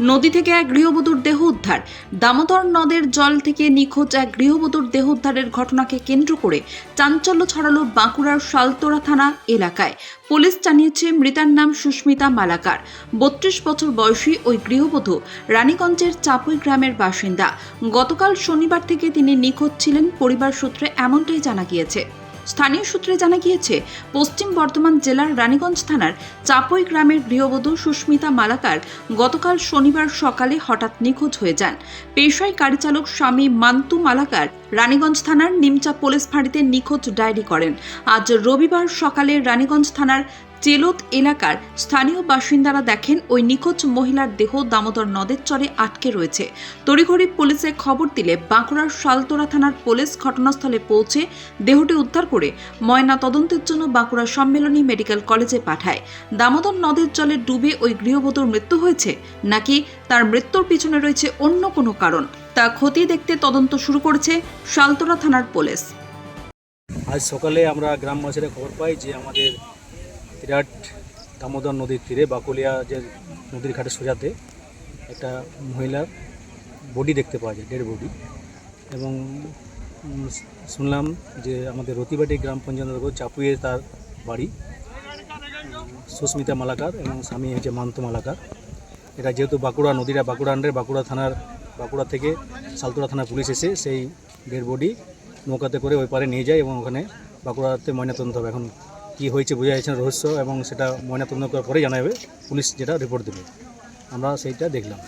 নদী থেকে এক গৃহবধূর দেহ উদ্ধার। দামোদর নদের জল থেকে নিখোঁজ এক গৃহবধূর দেহ উদ্ধারের ঘটনাকে কেন্দ্র করে চাঞ্চল্য ছড়ালো বাঁকুড়ার শালতোড়া থানা এলাকায়। পুলিশ জানিয়েছে, মৃতার নাম সুস্মিতা মালাকার। বত্রিশ বছর বয়সী ওই গৃহবধূ রানীগঞ্জের চাপুই গ্রামের বাসিন্দা। গতকাল শনিবার থেকে তিনি নিখোঁজ ছিলেন, পরিবার সূত্রে এমনটাই জানা গিয়েছে। স্থানীয় সূত্রে জানা গিয়েছে, পশ্চিম বর্ধমান জেলার রানীগঞ্জ থানার চাপই গ্রামের গৃহবধূ সুস্মিতা মালাকার গতকাল শনিবার সকালে হঠাৎ নিখোঁজ হয়ে যান। পেশায় গাড়ি চালক স্বামী মান্তু মালাকার রানীগঞ্জ থানার নিমচা পুলিশ ফাঁড়িতে নিখোঁজ ডায়েরি করেন। আজ রবিবার সকালে রানীগঞ্জ থানার চেলত এলাকার স্থানীয় বাসিন্দারা দেখেন ওই নিখোঁজ মহিলার দেহ দামোদর নদের চরে আটকে রয়েছে। তড়িঘড়ি পুলিশে খবর দিলে বাঁকুড়ার শালতোড়া থানার পুলিশ ঘটনাস্থলে পৌঁছে দেহটি উদ্ধার করে ময়না তদন্তের জন্য বাঁকুড়া সম্মেলনী মেডিকেল কলেজে পাঠায়। দামোদর নদের জলে ডুবে ওই গৃহবধূর মৃত্যু হয়েছে, নাকি তার মৃত্যুর পিছনে রয়েছে অন্য কোনো কারণ? তা খতিয়ে দেখতে তদন্ত শুরু করেছে শালতোড়া থানার পুলিশ। আজ সকালে আমরা গ্রামবাসীরা খবর পাই যে আমাদের বিরাট দামোদর নদীর তীরে বাকুলিয়া যে নদীর ঘাটে সোজাতে একটা মহিলার বডি দেখতে পাওয়া যায়, ডেড বডি। এবং শুনলাম যে আমাদের রতিবাটি গ্রাম পঞ্চায়েত চাপুয়ে তার বাড়ি, সুস্মিতা মালাকার এবং স্বামী হচ্ছে মান্ত মালাকার। এটা যেহেতু বাঁকুড়া নদীরা, বাঁকুড়া আন্ডারে, বাঁকুড়া থানার বাঁকুড়া থেকে সালতুরা থানার পুলিশ এসে সেই ডেড বডি নৌকাতে করে ওই পারে নিয়ে যায় এবং ওখানে বাঁকুড়াতে ময়নাতদন্ত হবে। এখন কী হয়েছে বোঝা যাচ্ছে রহস্য এবং সেটা ময়নাতদন্ত করার পরেই জানা যাবে। পুলিশ যেটা রিপোর্ট দেবে। আমরা সেইটা দেখলাম।